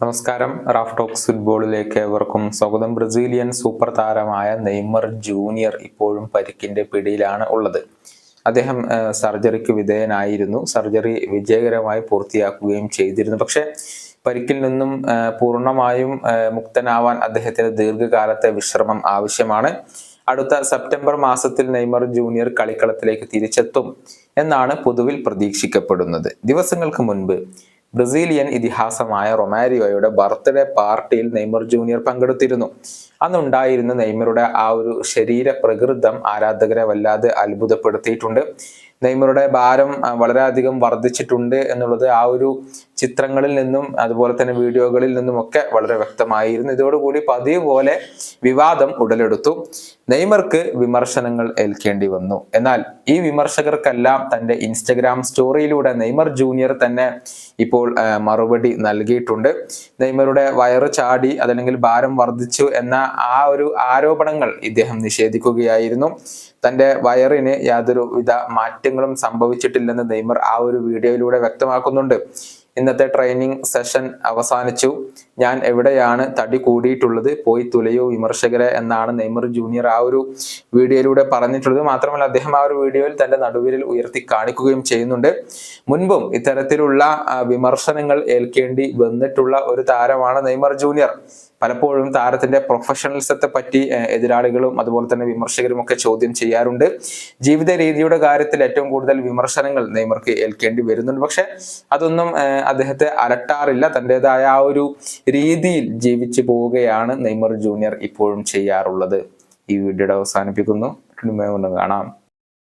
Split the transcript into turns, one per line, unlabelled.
നമസ്കാരം. Raf talks ഫുട്ബോളിലേക്ക് ഏവർക്കും സ്വാഗതം. ബ്രസീലിയൻ സൂപ്പർ താരമായ നെയ്മർ ജൂനിയർ ഇപ്പോഴും പരിക്കിന്റെ പിടിയിലാണ് ഉള്ളത്. അദ്ദേഹം സർജറിക്ക് വിധേയനായിരുന്നു. സർജറി വിജയകരമായി പൂർത്തിയാക്കുകയും ചെയ്തിരുന്നു. പക്ഷേ പരിക്കിൽ നിന്നും പൂർണമായും മുക്തനാവാൻ അദ്ദേഹത്തിന് ദീർഘകാലത്തെ വിശ്രമം ആവശ്യമാണ്. അടുത്ത സെപ്റ്റംബർ മാസത്തിൽ നെയ്മർ ജൂനിയർ കളിക്കളത്തിലേക്ക് തിരിച്ചെത്തും എന്നാണ് പൊതുവിൽ പ്രതീക്ഷിക്കപ്പെടുന്നത്. ദിവസങ്ങൾക്ക് മുൻപ് ബ്രസീലിയൻ ഇതിഹാസമായ റൊമാരിയോയുടെ ബർത്ത്ഡേ പാർട്ടിയിൽ നെയ്മർ ജൂനിയർ പങ്കെടുത്തിരുന്നു. അന്നുണ്ടായിരുന്ന നെയ്മറുടെ ആ ഒരു ശരീര പ്രകൃതം ആരാധകരെ വല്ലാതെ അത്ഭുതപ്പെടുത്തിയിട്ടുണ്ട്. നെയ്മറുടെ ഭാരം വളരെയധികം വർദ്ധിച്ചിട്ടുണ്ട് എന്നുള്ളത് ആ ഒരു ചിത്രങ്ങളിൽ നിന്നും അതുപോലെ തന്നെ വീഡിയോകളിൽ നിന്നും ഒക്കെ വളരെ വ്യക്തമായിരുന്നു. ഇതോടുകൂടി പതിവ് പോലെ വിവാദം ഉടലെടുത്തു. നെയ്മർക്ക് വിമർശനങ്ങൾ ഏൽക്കേണ്ടി വന്നു. എന്നാൽ ഈ വിമർശകർക്കെല്ലാം തന്റെ ഇൻസ്റ്റഗ്രാം സ്റ്റോറിയിലൂടെ നെയ്മർ ജൂനിയർ തന്നെ ഇപ്പോൾ മറുപടി നൽകിയിട്ടുണ്ട്. നെയ്മറുടെ വയറ് ചാടി അതല്ലെങ്കിൽ ഭാരം വർദ്ധിച്ചു എന്ന ആ ഒരു ആരോപണങ്ങൾ ഇദ്ദേഹം നിഷേധിക്കുകയായിരുന്നു. തന്റെ വയറിന് യാതൊരു വിധ മാറ്റങ്ങളും സംഭവിച്ചിട്ടില്ലെന്ന് നെയ്മർ ആ ഒരു വീഡിയോയിലൂടെ വ്യക്തമാക്കുന്നുണ്ട്. ഇന്നത്തെ ട്രെയിനിങ് സെഷൻ അവസാനിച്ചു. ഞാൻ എവിടെയാണ് തടി കൂടിയിട്ടുള്ളത്? പോയി തുലയോ വിമർശകരെ എന്നാണ് നെയ്മർ ജൂനിയർ ആ ഒരു വീഡിയോയിലൂടെ പറഞ്ഞിട്ടുള്ളത്. മാത്രമല്ല അദ്ദേഹം ആ ഒരു വീഡിയോയിൽ തന്റെ നടുവിരൽ ഉയർത്തി കാണിക്കുകയും ചെയ്യുന്നുണ്ട്. മുൻപും ഇത്തരത്തിലുള്ള വിമർശനങ്ങൾ ഏൽക്കേണ്ടി വന്നിട്ടുള്ള ഒരു താരമാണ് നെയ്മർ ജൂനിയർ. പലപ്പോഴും താരത്തിന്റെ പ്രൊഫഷണൽസത്തെ പറ്റി എതിരാളികളും അതുപോലെ തന്നെ വിമർശകരും ഒക്കെ ചോദ്യം ചെയ്യാറുണ്ട്. ജീവിത രീതിയുടെ കാര്യത്തിൽ ഏറ്റവും കൂടുതൽ വിമർശനങ്ങൾ നെയ്മർക്ക് ഏൽക്കേണ്ടി വരുന്നുണ്ട്. പക്ഷെ അതൊന്നും അദ്ദേഹത്തെ അലട്ടാറില്ല. തന്റെതായ ആ ഒരു രീതിയിൽ ജീവിച്ചു പോവുകയാണ് നെയ്മർ ജൂനിയർ ഇപ്പോഴും ചെയ്യാറുള്ളത്. ഈ വീഡിയോയുടെ അവസാനിപ്പിക്കുന്നു. കാണാം.